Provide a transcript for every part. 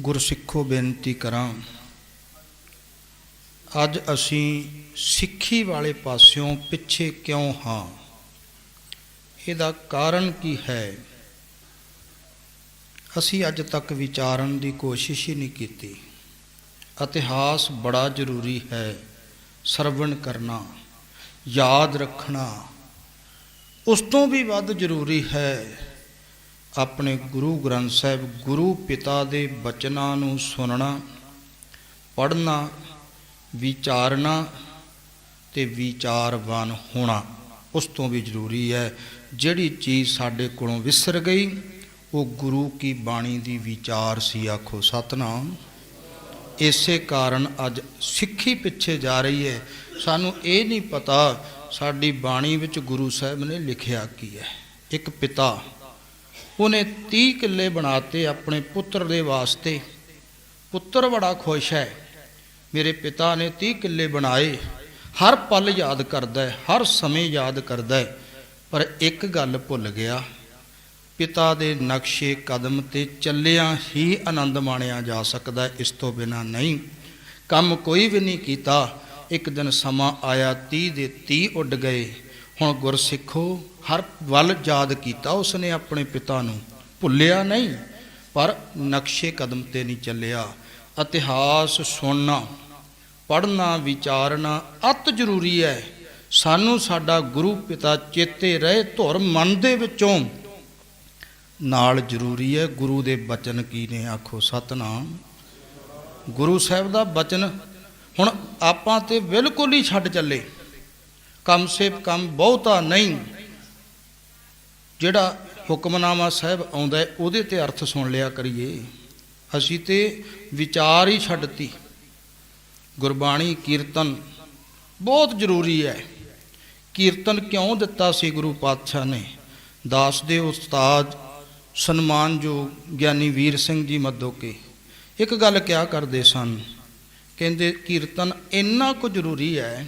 ਗੁਰਸਿੱਖੋ ਬੇਨਤੀ ਕਰਾਂ। ਅੱਜ ਅਸੀਂ ਸਿੱਖੀ ਵਾਲੇ ਪਾਸਿਓਂ ਪਿੱਛੇ ਕਿਉਂ ਹਾਂ? ਇਹਦਾ ਕਾਰਨ ਕੀ ਹੈ? ਅਸੀਂ ਅੱਜ ਤੱਕ ਵਿਚਾਰਨ ਦੀ ਕੋਸ਼ਿਸ਼ ਹੀ ਨਹੀਂ ਕੀਤੀ। ਇਤਿਹਾਸ ਬੜਾ ਜ਼ਰੂਰੀ ਹੈ। ਸਰਵਣ ਕਰਨਾ, ਯਾਦ ਰੱਖਣਾ, ਉਸ ਤੋਂ ਵੀ ਵੱਧ ਜ਼ਰੂਰੀ ਹੈ। ਆਪਣੇ ਗੁਰੂ ਗ੍ਰੰਥ ਸਾਹਿਬ ਗੁਰੂ ਪਿਤਾ ਦੇ ਬਚਨਾਂ ਨੂੰ ਸੁਣਨਾ, ਪੜ੍ਹਨਾ, ਵਿਚਾਰਨਾ ਤੇ ਵਿਚਾਰਵਾਨ ਹੋਣਾ ਉਸ ਤੋਂ ਵੀ ਜ਼ਰੂਰੀ ਹੈ। ਜਿਹੜੀ ਚੀਜ਼ ਸਾਡੇ ਕੋਲੋਂ ਵਿਸਰ ਗਈ, ਉਹ ਗੁਰੂ ਕੀ ਬਾਣੀ ਦੀ ਵਿਚਾਰ ਸੀ, ਆਖੋ ਸਤਨਾਮ। ਇਸੇ ਕਾਰਨ ਅੱਜ ਸਿੱਖੀ ਪਿੱਛੇ ਜਾ ਰਹੀ ਹੈ। ਸਾਨੂੰ ਇਹ ਨਹੀਂ ਪਤਾ ਸਾਡੀ ਬਾਣੀ ਵਿੱਚ ਗੁਰੂ ਸਾਹਿਬ ਨੇ ਲਿਖਿਆ ਕੀ ਹੈ। ਇੱਕ ਪਿਤਾ ਉਹਨੇ 30 ਕਿੱਲੇ ਬਣਾਤੇ ਆਪਣੇ ਪੁੱਤਰ ਦੇ ਵਾਸਤੇ। ਪੁੱਤਰ ਬੜਾ ਖੁਸ਼ ਹੈ। ਮੇਰੇ ਪਿਤਾ ਨੇ 30 ਕਿੱਲੇ ਬਣਾਏ। ਹਰ ਪਲ ਯਾਦ ਕਰਦਾ ਹੈ, ਹਰ ਸਮੇਂ ਯਾਦ ਕਰਦਾ ਹੈ। ਪਰ ਇੱਕ ਗੱਲ ਭੁੱਲ ਗਿਆ। ਪਿਤਾ ਦੇ ਨਕਸ਼ੇ ਕਦਮ ਤੇ ਚੱਲਿਆਂ ਹੀ ਆਨੰਦ ਮਾਣਿਆ ਜਾ ਸਕਦਾ ਇਸ ਤੋਂ ਬਿਨਾ ਨਹੀਂ। ਕੰਮ ਕੋਈ ਵੀ ਨਹੀਂ ਕੀਤਾ। ਇੱਕ ਦਿਨ ਸਮਾਂ ਆਇਆ 30 ਦੇ 30 ਉੱਡ ਗਏ। ਹੁਣ ਗੁਰਸਿੱਖੋ, ਹਰ ਵੱਲ ਯਾਦ ਕੀਤਾ ਉਸਨੇ ਆਪਣੇ ਪਿਤਾ ਨੂੰ। ਭੁੱਲਿਆ ਨਹੀਂ, ਪਰ ਨਕਸ਼ੇ ਕਦਮ ਤੇ ਨਹੀਂ ਚੱਲਿਆ। ਇਤਿਹਾਸ ਸੁਣਨਾ, ਪੜ੍ਹਨਾ, ਵਿਚਾਰਨਾ ਅਤ ਜ਼ਰੂਰੀ ਹੈ। ਸਾਨੂੰ ਸਾਡਾ ਗੁਰੂ ਪਿਤਾ ਚੇਤੇ ਰਹੇ, ਧੁਰ ਮਨ ਦੇ ਵਿੱਚੋਂ। ਨਾਲ ਜ਼ਰੂਰੀ ਹੈ ਗੁਰੂ ਦੇ ਬਚਨ ਕੀ ਨੇ, ਆਖੋ ਸਤਨਾਮ। ਗੁਰੂ ਸਾਹਿਬ ਦਾ ਬਚਨ, ਹੁਣ ਆਪਾਂ ਤੇ ਬਿਲਕੁਲ ਹੀ ਛੱਡ ਚੱਲੇ। ਕਮ ਸੇ ਕਮ ਬਹੁਤਾ ਨਹੀਂ ਜਿਹੜਾ ਹੁਕਮਨਾਮਾ ਸਾਹਿਬ ਆਉਂਦਾ ਹੈ ਉਹਦੇ ਤੇ ਅਰਥ ਸੁਣ ਲਿਆ ਕਰੀਏ ਅਸੀਂ ਤੇ ਵਿਚਾਰ ਹੀ ਛੱਡਤੀ ਗੁਰਬਾਣੀ ਕੀਰਤਨ ਬਹੁਤ ਜ਼ਰੂਰੀ ਹੈ ਕੀਰਤਨ ਕਿਉਂ ਦਿੱਤਾ ਸੀ ਗੁਰੂ ਪਾਤਸ਼ਾਹ ਨੇ ਦਾਸ ਦੇ ਉਸਤਾਦ ਸਨਮਾਨਯੋਗ ਗਿਆਨੀ ਵੀਰ ਸਿੰਘ ਜੀ ਮੱਦੋਕੇ ਇੱਕ ਗੱਲ ਕਿਹਾ ਕਰਦੇ ਸਨ ਕਹਿੰਦੇ ਕੀਰਤਨ ਇੰਨਾ ਕੁ ਜ਼ਰੂਰੀ ਹੈ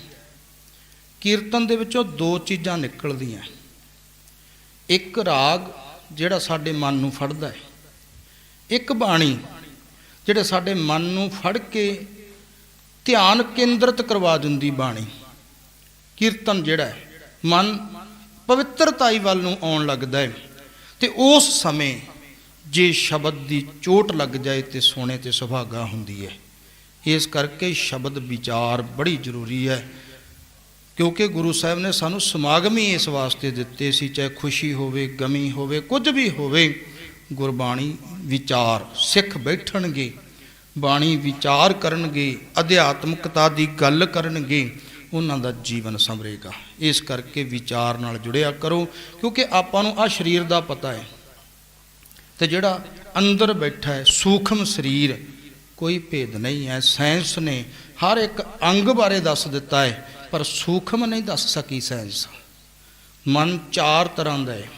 ਕੀਰਤਨ ਦੇ ਵਿੱਚੋਂ ਦੋ ਚੀਜ਼ਾਂ ਨਿਕਲਦੀਆਂ। ਇੱਕ ਰਾਗ, ਜਿਹੜਾ ਸਾਡੇ ਮਨ ਨੂੰ ਫੜਦਾ ਹੈ। ਇੱਕ ਬਾਣੀ, ਜਿਹੜੇ ਸਾਡੇ ਮਨ ਨੂੰ ਫੜ ਕੇ ਧਿਆਨ ਕੇਂਦਰਿਤ ਕਰਵਾ ਦਿੰਦੀ ਬਾਣੀ। ਕੀਰਤਨ ਜਿਹੜਾ ਹੈ, ਮਨ ਪਵਿੱਤਰਤਾਈ ਵੱਲ ਨੂੰ ਆਉਣ ਲੱਗਦਾ ਹੈ ਤੇ ਉਸ ਸਮੇਂ ਜੇ ਸ਼ਬਦ ਦੀ ਚੋਟ ਲੱਗ ਜਾਏ ਤੇ ਸੋਨੇ ਤੇ ਸੁਭਾਗਾ ਹੁੰਦੀ ਹੈ। ਇਸ ਕਰਕੇ ਸ਼ਬਦ ਵਿਚਾਰ ਬੜੀ ਜ਼ਰੂਰੀ ਹੈ। ਕਿਉਂਕਿ ਗੁਰੂ ਸਾਹਿਬ ਨੇ ਸਾਨੂੰ ਸਮਾਗਮ ਹੀ ਇਸ ਵਾਸਤੇ ਦਿੱਤੇ ਸੀ, ਚਾਹੇ ਖੁਸ਼ੀ ਹੋਵੇ, ਗਮੀ ਹੋਵੇ, ਕੁਝ ਵੀ ਹੋਵੇ, ਗੁਰਬਾਣੀ ਵਿਚਾਰ ਸਿੱਖ ਬੈਠਣਗੇ, ਬਾਣੀ ਵਿਚਾਰ ਕਰਨਗੇ, ਅਧਿਆਤਮਕਤਾ ਦੀ ਗੱਲ ਕਰਨਗੇ, ਉਹਨਾਂ ਦਾ ਜੀਵਨ ਸੰਭਰੇਗਾ ਇਸ ਕਰਕੇ ਵਿਚਾਰ ਨਾਲ ਜੁੜਿਆ ਕਰੋ, ਕਿਉਂਕਿ ਆਪਾਂ ਨੂੰ ਆ ਸਰੀਰ ਦਾ ਪਤਾ ਹੈ। ਤੇ ਜਿਹੜਾ ਅੰਦਰ ਬੈਠਾ ਹੈ, ਸੂਖਮ ਸਰੀਰ, ਕੋਈ ਭੇਦ ਨਹੀਂ ਹੈ, ਸਾਇੰਸ ਨੇ ਹਰ ਇੱਕ ਅੰਗ ਬਾਰੇ ਦੱਸ ਦਿੱਤਾ ਹੈ ਪਰ ਸੂਖਮ ਨਹੀਂ ਦੱਸ ਸਕੀ ਸਾਇੰਸ ਮਨ ਚਾਰ ਤਰ੍ਹਾਂ ਦਾ ਹੈ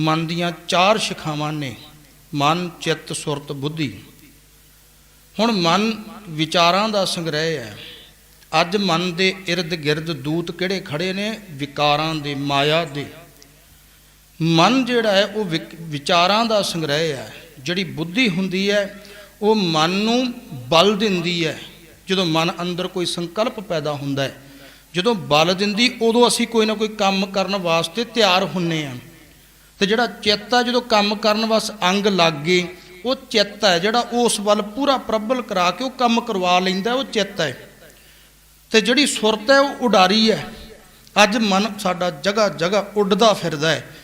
ਮਨ ਦੀਆਂ ਚਾਰ ਸ਼ਿਖਾਵਾਂ ਨੇ। ਮਨ, ਚਿੱਤ, ਸੁਰਤ, ਬੁੱਧੀ। ਹੁਣ ਮਨ ਵਿਚਾਰਾਂ ਦਾ ਸੰਗ੍ਰਹਿ ਹੈ। ਅੱਜ ਮਨ ਦੇ ird ਗਿਰਦ ਦੂਤ ਕਿਹੜੇ ਖੜੇ ਨੇ? ਵਿਕਾਰਾਂ ਦੇ, ਮਾਇਆ ਦੇ। ਮਨ ਜਿਹੜਾ ਹੈ, ਉਹ ਵਿਚਾਰਾਂ ਦਾ ਸੰਗ੍ਰਹਿ ਹੈ। ਜਿਹੜੀ ਬੁੱਧੀ ਹੁੰਦੀ ਹੈ, ਉਹ ਮਨ ਨੂੰ ਬਲ ਦਿੰਦੀ ਹੈ। ਜਦੋਂ ਮਨ ਅੰਦਰ ਕੋਈ ਸੰਕਲਪ ਪੈਦਾ ਹੁੰਦਾ ਹੈ ਜਦੋਂ ਬਲ ਦਿੰਦੀ, ਉਦੋਂ ਅਸੀਂ ਕੋਈ ਨਾ ਕੋਈ ਕੰਮ ਕਰਨ ਵਾਸਤੇ ਤਿਆਰ ਹੁੰਨੇ ਆ। ਤੇ ਜਿਹੜਾ ਚਿੱਤ ਆ ਜਦੋਂ ਕੰਮ ਕਰਨ ਵਾਸ ਅੰਗ ਲੱਗ ਗਏ, ਉਹ ਚਿੱਤ ਹੈ, ਜਿਹੜਾ ਉਸ ਵੱਲ ਪੂਰਾ ਪ੍ਰਬਲ ਕਰਾ ਕੇ ਉਹ ਕੰਮ ਕਰਵਾ ਲੈਂਦਾ, ਉਹ ਚਿੱਤ ਹੈ। ਤੇ ਜਿਹੜੀ ਸੁਰਤ ਹੈ, ਉਹ ਉਡਾਰੀ ਹੈ। ਅੱਜ ਮਨ ਸਾਡਾ ਜਗ੍ਹਾ ਜਗ੍ਹਾ ਉੱਡਦਾ ਫਿਰਦਾ ਹੈ।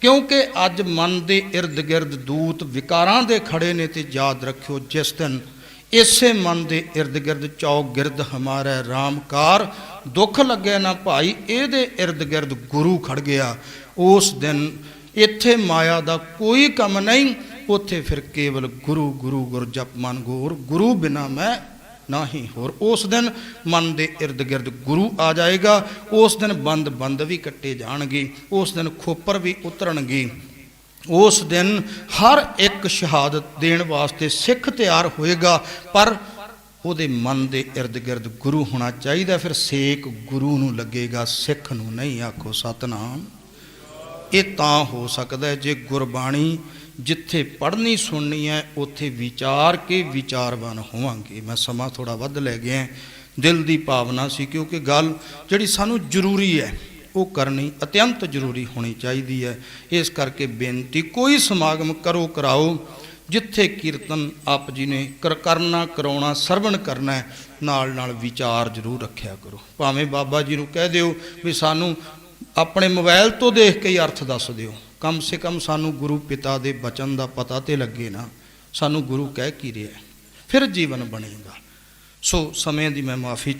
ਕਿਉਂਕਿ ਅੱਜ ਮਨ ਦੇ ird ਗਿਰਦ ਦੂਤ ਵਿਕਾਰਾਂ ਦੇ ਖੜੇ ਨੇ ਤੇ ਯਾਦ ਰੱਖਿਓ, ਜਿਸ ਦਿਨ ਇਸੇ ਮਨ ਦੇ ird ਗਿਰਦ ਚੌ ਗਿਰਦ ਹਮਾਰਾ ਰਾਮਕਾਰ ਦੁੱਖ ਲੱਗੇ ਨਾ ਭਾਈ, ਇਹਦੇ ird ਗਿਰਦ ਗੁਰੂ ਖੜ ਗਿਆ। ਉਸ ਦਿਨ ਇੱਥੇ ਮਾਇਆ ਦਾ ਕੋਈ ਕੰਮ ਨਹੀਂ, ਉੱਥੇ ਫਿਰ ਕੇਵਲ ਗੁਰੂ ਗੁਰੂ ਗੁਰ ਜਪ ਮਨ ਗੋਰ। ਗੁਰੂ ਬਿਨਾ ਮੈਂ ਨਾਹੀ ਹੋਰ। ਉਸ ਦਿਨ ਮਨ ਦੇ ird ਗਿਰਦ ਗੁਰੂ ਆ ਜਾਏਗਾ। ਉਸ ਦਿਨ ਬੰਦ ਬੰਦ ਵੀ ਕੱਟੇ ਜਾਣਗੇ। ਉਸ ਦਿਨ ਖੋਪਰ ਵੀ ਉਤਰਨਗੇ। ਉਸ ਦਿਨ ਹਰ ਇੱਕ ਸ਼ਹਾਦਤ ਦੇਣ ਵਾਸਤੇ ਸਿੱਖ ਤਿਆਰ ਹੋਏਗਾ, ਪਰ ਉਹਦੇ ਮਨ ਦੇ ird ਗਿਰਦ ਗੁਰੂ ਹੋਣਾ ਚਾਹੀਦਾ, ਫਿਰ ਸੇਕ ਗੁਰੂ ਨੂੰ ਲੱਗੇਗਾ, ਸਿੱਖ ਨੂੰ ਨਹੀਂ, ਆਖੋ ਸਤਨਾਮ। ਇਹ ਤਾਂ ਹੋ ਸਕਦਾ ਜੇ ਗੁਰਬਾਣੀ ਜਿੱਥੇ ਪੜ੍ਹਨੀ ਸੁਣਨੀ ਹੈ, ਉੱਥੇ ਵਿਚਾਰ ਕੇ ਵਿਚਾਰਵਾਨ ਹੋਵਾਂਗੇ। ਮੈਂ ਸਮਾਂ ਥੋੜਾ ਵੱਧ ਲੈ ਗਿਆ, ਦਿਲ ਦੀ ਭਾਵਨਾ ਸੀ, ਕਿਉਂਕਿ ਗੱਲ ਜਿਹੜੀ ਸਾਨੂੰ ਜ਼ਰੂਰੀ ਹੈ ਉਹ ਕਰਨੀ ਅਤਿਅੰਤ ਜ਼ਰੂਰੀ ਹੋਣੀ ਚਾਹੀਦੀ ਹੈ। ਇਸ ਕਰਕੇ ਬੇਨਤੀ, ਕੋਈ ਸਮਾਗਮ ਕਰੋ ਕਰਾਓ, ਜਿੱਥੇ ਕੀਰਤਨ ਆਪ ਜੀ ਨੇ ਕਰਨਾ, ਕਰਾਉਣਾ, ਸਰਵਣ ਕਰਨਾ ਨਾਲ ਨਾਲ ਵਿਚਾਰ ਜ਼ਰੂਰ ਰੱਖਿਆ ਕਰੋ। ਭਾਵੇਂ ਬਾਬਾ ਜੀ ਨੂੰ ਕਹਿ ਦਿਓ ਵੀ ਸਾਨੂੰ ਆਪਣੇ ਮੋਬਾਈਲ ਤੋਂ ਦੇਖ ਕੇ ਹੀ ਅਰਥ ਦੱਸ ਦਿਓ। ਕਮ ਸੇ ਕਮ ਸਾਨੂੰ ਗੁਰੂ ਪਿਤਾ ਦੇ ਬਚਨ ਦਾ ਪਤਾ ਤੇ ਲੱਗੇ ਨਾ। ਸਾਨੂੰ ਗੁਰੂ ਕਹਿ ਕੀ ਰਿਹਾ ਫਿਰ ਜੀਵਨ ਬਣੇਗਾ। ਸੋ ਸਮੇਂ ਦੀ ਮੈਂ ਮਾਫੀ